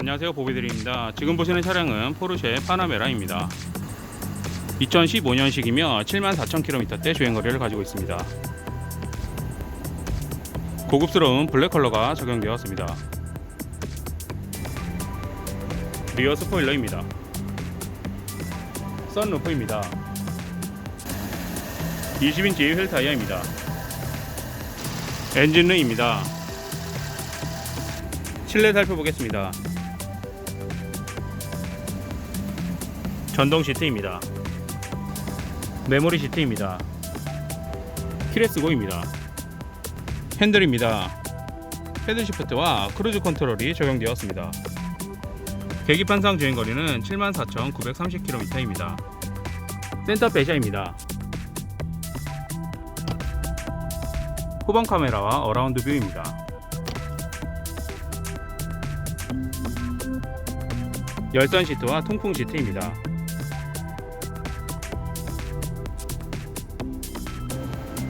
안녕하세요 보비드림입니다. 지금 보시는 차량은 포르쉐 파나메라입니다. 2015년식이며 74,000km대 주행거리를 가지고 있습니다. 고급스러운 블랙 컬러가 적용되었습니다. 리어 스포일러입니다. 썬루프입니다. 20인치 휠 타이어입니다. 엔진룸입니다. 실내 살펴보겠습니다 전동 시트입니다. 메모리 시트입니다. 키레스고입니다. 핸들입니다. 패드 시프트와 크루즈 컨트롤이 적용되었습니다. 계기판상 주행거리는 74,930km입니다. 센터 배샤입니다. 후방 카메라와 어라운드 뷰입니다. 열선 시트와 통풍 시트입니다